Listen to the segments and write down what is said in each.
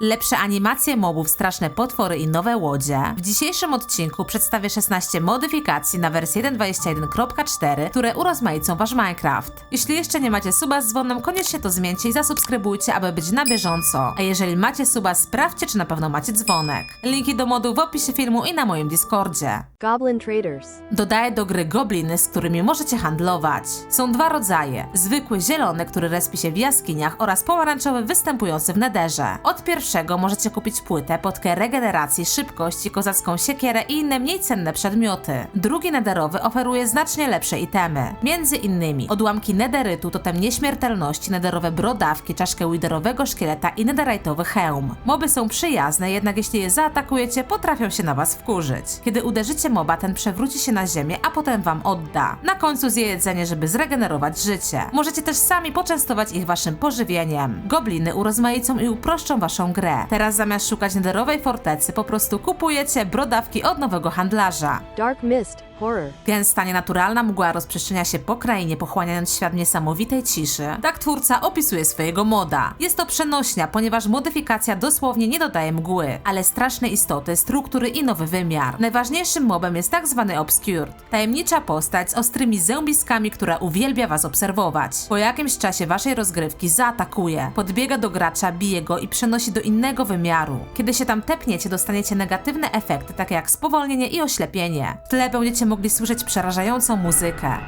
Lepsze animacje mobów, straszne potwory i nowe łodzie. W dzisiejszym odcinku przedstawię 16 modyfikacji na wersję 1.21.4, które urozmaicą wasz Minecraft. Jeśli jeszcze nie macie suba z dzwonem, koniecznie to zmieńcie i zasubskrybujcie, aby być na bieżąco. A jeżeli macie suba, sprawdźcie, czy na pewno macie dzwonek. Linki do modów w opisie filmu i na moim Discordzie. Goblin Traders. Dodaję do gry gobliny, z którymi możecie handlować. Są dwa rodzaje. Zwykły zielony, który respi się w jaskiniach oraz pomarańczowy występujący w nederze. Od pierwszego możecie kupić płytę, potkę regeneracji, szybkość, kozacką siekierę i inne mniej cenne przedmioty. Drugi nederowy oferuje znacznie lepsze itemy. Między innymi odłamki nederytu, totem nieśmiertelności, nederowe brodawki, czaszkę widerowego szkieleta i netherite'owy hełm. Moby są przyjazne, jednak jeśli je zaatakujecie, potrafią się na was wkurzyć. Kiedy uderzycie moba, ten przewróci się na ziemię, a potem wam odda. Na końcu zje jedzenie, żeby zregenerować życie. Możecie też sami poczęstować ich waszym pożywieniem. Gobliny urozmaicą i uproszczą waszą grę. Teraz zamiast szukać nederowej fortecy, po prostu kupujecie brodawki od nowego handlarza. Dark Mist. Horror. Gęsta, nienaturalna mgła rozprzestrzenia się po krainie, pochłaniając świat niesamowitej ciszy. Tak twórca opisuje swojego moda. Jest to przenośnia, ponieważ modyfikacja dosłownie nie dodaje mgły, ale straszne istoty, struktury i nowy wymiar. Najważniejszym mobem jest tak zwany Obscured. Tajemnicza postać z ostrymi zębiskami, która uwielbia was obserwować. Po jakimś czasie waszej rozgrywki zaatakuje, podbiega do gracza, bije go i przenosi do innego wymiaru. Kiedy się tam tepniecie, dostaniecie negatywne efekty, takie jak spowolnienie i oślepienie. W tle będziecie mogli słyszeć przerażającą muzykę.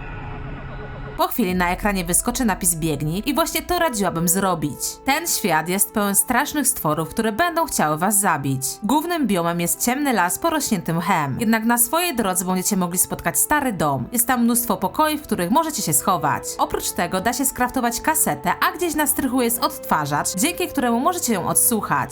Po chwili na ekranie wyskoczy napis biegnij i właśnie to radziłabym zrobić. Ten świat jest pełen strasznych stworów, które będą chciały was zabić. Głównym biomem jest ciemny las porośnięty mchem. Jednak na swojej drodze będziecie mogli spotkać stary dom. Jest tam mnóstwo pokoi, w których możecie się schować. Oprócz tego da się skraftować kasetę, a gdzieś na strychu jest odtwarzacz, dzięki któremu możecie ją odsłuchać.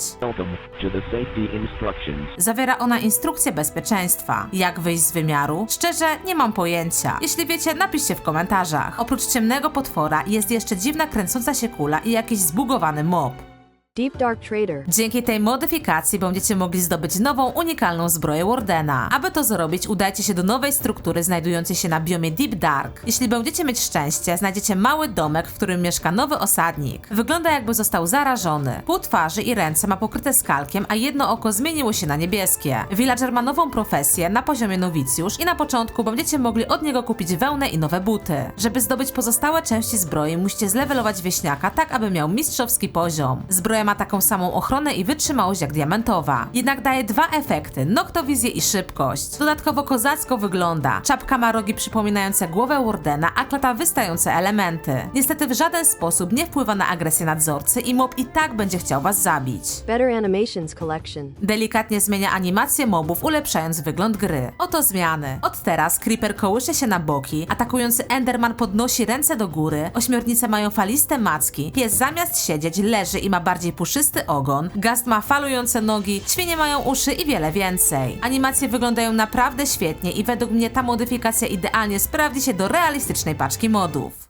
Zawiera ona instrukcję bezpieczeństwa. Jak wyjść z wymiaru? Szczerze, nie mam pojęcia. Jeśli wiecie, napiszcie w komentarzach. Oprócz ciemnego potwora jest jeszcze dziwna kręcąca się kula i jakiś zbugowany mob. Deep Dark Trader. Dzięki tej modyfikacji będziecie mogli zdobyć nową, unikalną zbroję Wardena. Aby to zrobić, udajcie się do nowej struktury znajdującej się na biomie Deep Dark. Jeśli będziecie mieć szczęście, znajdziecie mały domek, w którym mieszka nowy osadnik. Wygląda jakby został zarażony. Pół twarzy i ręce ma pokryte skalkiem, a jedno oko zmieniło się na niebieskie. Villager ma nową profesję na poziomie nowicjusz i na początku będziecie mogli od niego kupić wełnę i nowe buty. Żeby zdobyć pozostałe części zbroi, musicie zlewelować wieśniaka tak, aby miał mistrzowski poziom. Zbroja ma taką samą ochronę i wytrzymałość jak diamentowa. Jednak daje dwa efekty: noktowizję i szybkość. Dodatkowo kozacko wygląda. Czapka ma rogi przypominające głowę Wardena, a klata wystające elementy. Niestety w żaden sposób nie wpływa na agresję nadzorcy i mob i tak będzie chciał was zabić. Better Animations Collection. Delikatnie zmienia animację mobów, ulepszając wygląd gry. Oto zmiany. Od teraz Creeper kołysze się na boki, atakujący Enderman podnosi ręce do góry, ośmiornice mają faliste macki, pies zamiast siedzieć leży i ma bardziej puszysty ogon, gast ma falujące nogi, świnie mają uszy i wiele więcej. Animacje wyglądają naprawdę świetnie i według mnie ta modyfikacja idealnie sprawdzi się do realistycznej paczki modów.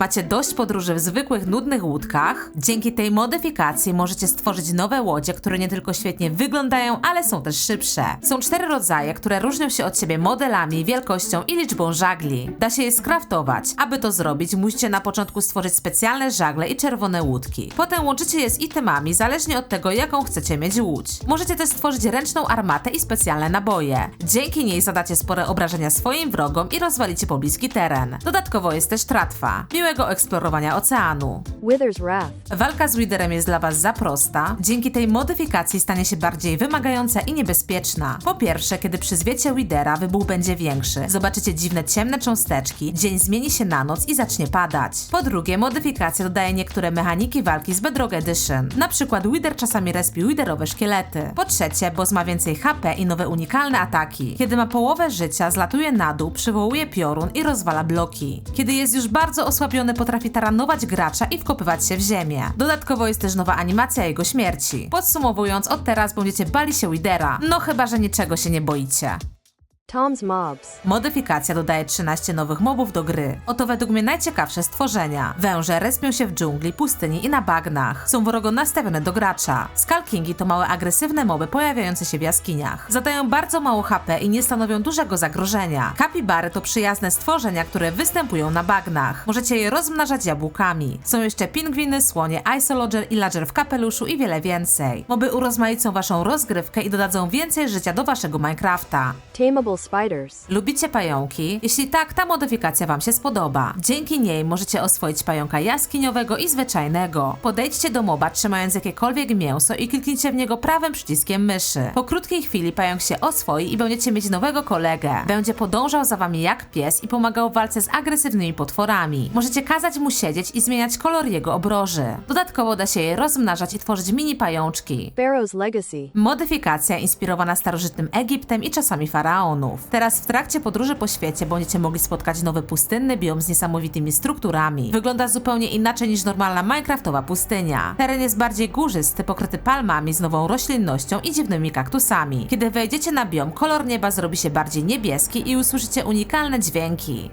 Macie dość podróży w zwykłych, nudnych łódkach? Dzięki tej modyfikacji możecie stworzyć nowe łodzie, które nie tylko świetnie wyglądają, ale są też szybsze. Są cztery rodzaje, które różnią się od siebie modelami, wielkością i liczbą żagli. Da się je skraftować. Aby to zrobić, musicie na początku stworzyć specjalne żagle i czerwone łódki. Potem łączycie je z itemami, zależnie od tego, jaką chcecie mieć łódź. Możecie też stworzyć ręczną armatę i specjalne naboje. Dzięki niej zadacie spore obrażenia swoim wrogom i rozwalicie pobliski teren. Dodatkowo jest też tratwa. Miłego eksplorowania oceanu. Wither's Wrath. Walka z Widerem jest dla Was za prosta. Dzięki tej modyfikacji stanie się bardziej wymagająca i niebezpieczna. Po pierwsze, kiedy przyzwiecie Widera, wybuch będzie większy. Zobaczycie dziwne ciemne cząsteczki, dzień zmieni się na noc i zacznie padać. Po drugie, modyfikacja dodaje niektóre mechaniki walki z Bedrock Edition. Na przykład Wither czasami respi Widerowe szkielety. Po trzecie, boss ma więcej HP i nowe unikalne ataki. Kiedy ma połowę życia, zlatuje na dół, przywołuje piorun i rozwala bloki. Kiedy jest już bardzo osłabiony, potrafi taranować gracza i wkopywać się w ziemię. Dodatkowo jest też nowa animacja jego śmierci. Podsumowując, od teraz będziecie bali się Widera. No chyba, że niczego się nie boicie. Tom's Mobs. Modyfikacja dodaje 13 nowych mobów do gry. Oto według mnie najciekawsze stworzenia. Węże respią się w dżungli, pustyni i na bagnach. Są wrogo nastawione do gracza. Skalkingi to małe agresywne moby pojawiające się w jaskiniach. Zadają bardzo mało HP i nie stanowią dużego zagrożenia. Kapibary to przyjazne stworzenia, które występują na bagnach. Możecie je rozmnażać jabłkami. Są jeszcze pingwiny, słonie, isolodger i ladger w kapeluszu i wiele więcej. Moby urozmaicą waszą rozgrywkę i dodadzą więcej życia do waszego Minecrafta. Tameable spiders. Lubicie pająki? Jeśli tak, ta modyfikacja Wam się spodoba. Dzięki niej możecie oswoić pająka jaskiniowego i zwyczajnego. Podejdźcie do moba trzymając jakiekolwiek mięso i kliknijcie w niego prawym przyciskiem myszy. Po krótkiej chwili pająk się oswoi i będziecie mieć nowego kolegę. Będzie podążał za Wami jak pies i pomagał w walce z agresywnymi potworami. Możecie kazać mu siedzieć i zmieniać kolor jego obroży. Dodatkowo da się je rozmnażać i tworzyć mini pajączki. Pharaoh's Legacy. Modyfikacja inspirowana starożytnym Egiptem i czasami Teraz w trakcie podróży po świecie będziecie mogli spotkać nowy pustynny biom z niesamowitymi strukturami. Wygląda zupełnie inaczej niż normalna Minecraftowa pustynia. Teren jest bardziej górzysty, pokryty palmami z nową roślinnością i dziwnymi kaktusami. Kiedy wejdziecie na biom, kolor nieba zrobi się bardziej niebieski i usłyszycie unikalne dźwięki.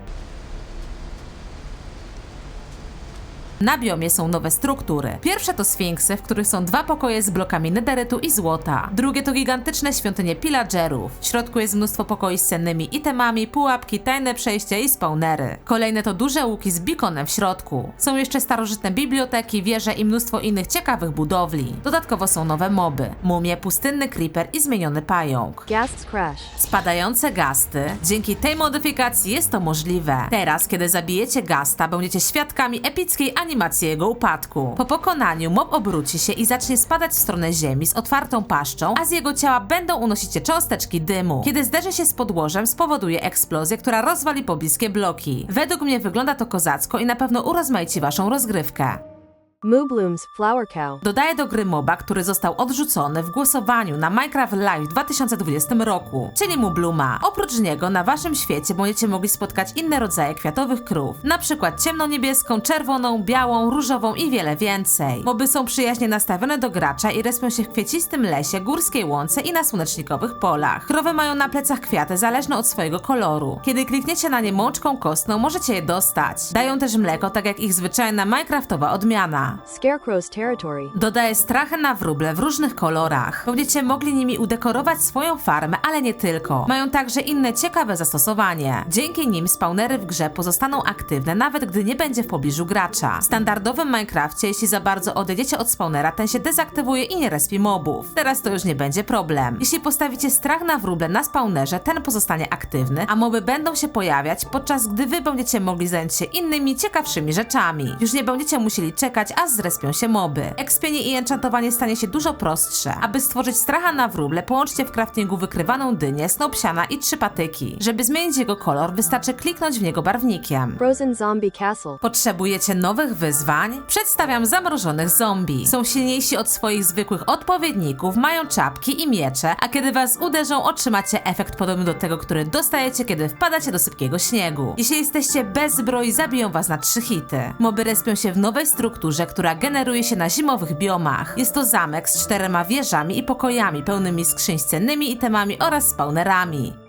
Na biomie są nowe struktury. Pierwsze to sfinksy, w których są dwa pokoje z blokami nederytu i złota. Drugie to gigantyczne świątynie pillagerów. W środku jest mnóstwo pokoi z cennymi itemami, pułapki, tajne przejścia i spawnery. Kolejne to duże łuki z beaconem w środku. Są jeszcze starożytne biblioteki, wieże i mnóstwo innych ciekawych budowli. Dodatkowo są nowe moby. Mumie, pustynny creeper i zmieniony pająk. Ghast's Crash. Spadające gasty. Dzięki tej modyfikacji jest to możliwe. Teraz, kiedy zabijecie gasta, będziecie świadkami epickiej animacji jego upadku. Po pokonaniu mob obróci się i zacznie spadać w stronę ziemi z otwartą paszczą, a z jego ciała będą unosić się cząsteczki dymu. Kiedy zderzy się z podłożem, spowoduje eksplozję, która rozwali pobliskie bloki. Według mnie wygląda to kozacko i na pewno urozmaici waszą rozgrywkę. Moobloom's Flower Cow. Dodaję do gry moba, który został odrzucony w głosowaniu na Minecraft Live w 2020 roku, czyli Mubluma. Oprócz niego na waszym świecie będziecie mogli spotkać inne rodzaje kwiatowych krów, na przykład ciemnoniebieską, czerwoną, białą, różową i wiele więcej. Moby są przyjaźnie nastawione do gracza i respią się w kwiecistym lesie, górskiej łące i na słonecznikowych polach. Krowy mają na plecach kwiaty zależne od swojego koloru. Kiedy klikniecie na nie mączką kostną, możecie je dostać. Dają też mleko, tak jak ich zwyczajna Minecraftowa odmiana. Scarecrow's Territory. Dodaje strachy na wróble w różnych kolorach. Będziecie mogli nimi udekorować swoją farmę, ale nie tylko. Mają także inne ciekawe zastosowanie. Dzięki nim spawnery w grze pozostaną aktywne, nawet gdy nie będzie w pobliżu gracza. W standardowym Minecrafcie, jeśli za bardzo odejdziecie od spawnera, ten się dezaktywuje i nie respi mobów. Teraz to już nie będzie problem. Jeśli postawicie strach na wróble na spawnerze, ten pozostanie aktywny, a moby będą się pojawiać, podczas gdy wy będziecie mogli zająć się innymi, ciekawszymi rzeczami. Już nie będziecie musieli czekać, aż zrespią się moby. Ekspienie i enchantowanie stanie się dużo prostsze. Aby stworzyć stracha na wróble, połączcie w craftingu wykrywaną dynię, snopsiana i trzy patyki. Żeby zmienić jego kolor, wystarczy kliknąć w niego barwnikiem. Frozen Zombie Castle. Potrzebujecie nowych wyzwań? Przedstawiam zamrożonych zombie. Są silniejsi od swoich zwykłych odpowiedników, mają czapki i miecze, a kiedy was uderzą, otrzymacie efekt podobny do tego, który dostajecie, kiedy wpadacie do sypkiego śniegu. Jeśli jesteście bez zbroi, zabiją was na trzy hity. Moby respią się w nowej strukturze, która generuje się na zimowych biomach. Jest to zamek z czterema wieżami i pokojami pełnymi skrzyń z cennymi itemami oraz spawnerami.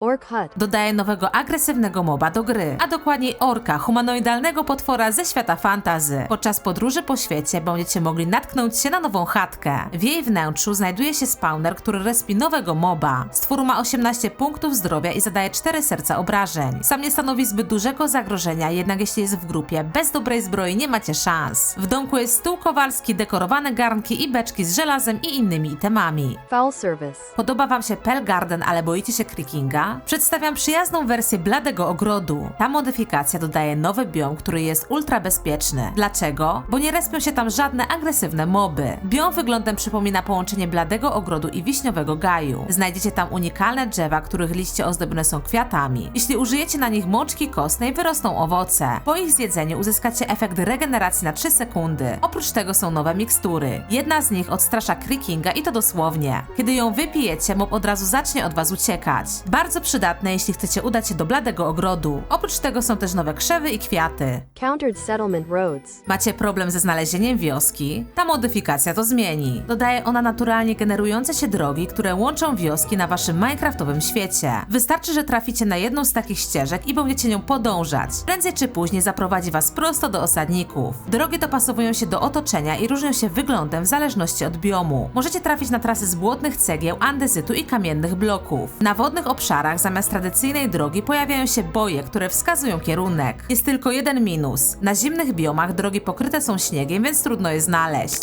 Orc Hut. Dodaje nowego agresywnego moba do gry, a dokładniej orka, humanoidalnego potwora ze świata fantazy. Podczas podróży po świecie będziecie mogli natknąć się na nową chatkę. W jej wnętrzu znajduje się spawner, który respi nowego moba. Stwór ma 18 punktów zdrowia i zadaje 4 serca obrażeń. Sam nie stanowi zbyt dużego zagrożenia, jednak jeśli jest w grupie, bez dobrej zbroi nie macie szans. W domku jest stół kowalski, dekorowane garnki i beczki z żelazem i innymi itemami. Foul Service. Podoba Wam się Pell Garden, ale boicie się creakinga? Przedstawiam przyjazną wersję bladego ogrodu. Ta modyfikacja dodaje nowy biom, który jest ultra bezpieczny. Dlaczego? Bo nie respią się tam żadne agresywne moby. Biom wyglądem przypomina połączenie bladego ogrodu i wiśniowego gaju. Znajdziecie tam unikalne drzewa, których liście ozdobione są kwiatami. Jeśli użyjecie na nich mączki kostnej, wyrosną owoce. Po ich zjedzeniu uzyskacie efekt regeneracji na 3 sekundy. Oprócz tego są nowe mikstury. Jedna z nich odstrasza creakinga i to dosłownie. Kiedy ją wypijecie, mob od razu zacznie od was uciekać. Bardzo bardzo przydatne, jeśli chcecie udać się do bladego ogrodu. Oprócz tego są też nowe krzewy i kwiaty. Countered settlement roads. Macie problem ze znalezieniem wioski? Ta modyfikacja to zmieni. Dodaje ona naturalnie generujące się drogi, które łączą wioski na waszym minecraftowym świecie. Wystarczy, że traficie na jedną z takich ścieżek i będziecie nią podążać. Prędzej czy później zaprowadzi was prosto do osadników. Drogi dopasowują się do otoczenia i różnią się wyglądem w zależności od biomu. Możecie trafić na trasy z błotnych cegieł, andezytu i kamiennych bloków. Na wodnych obszarach zamiast tradycyjnej drogi pojawiają się boje, które wskazują kierunek. Jest tylko jeden minus. Na zimnych biomach drogi pokryte są śniegiem, więc trudno je znaleźć.